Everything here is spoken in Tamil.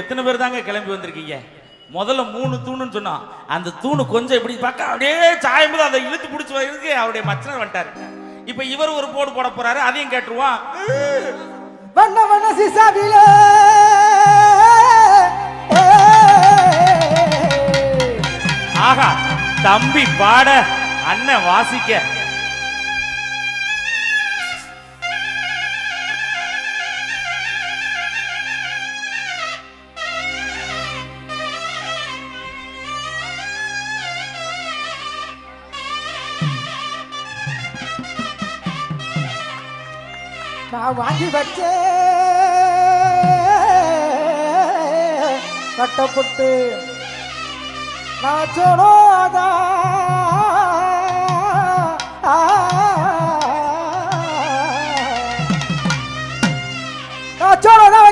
எத்தனை பேர் தாங்க கிளம்பி வந்திருக்கீங்க? முதல்ல மூணு தூணுன்னு சொன்னோம் அந்த தூணு கொஞ்சம் இப்படி பார்க்க அப்படியே சாயும் போது அதை இழுத்து பிடிச்சி வர்றதுக்கு அவருடைய மச்சனர் வந்துட்டாரு. இப்ப இவர் ஒரு போடு போட போறாரு. அதையும் கேட்டுருவான் வண்ண வண்ண சிசாவில ஆகா தம்பி பாட அண்ணன் வாசிக்க வாங்கி வச்சேன் கட்டப்பட்டு நான் சொன்னோதா நான் சொன்னதா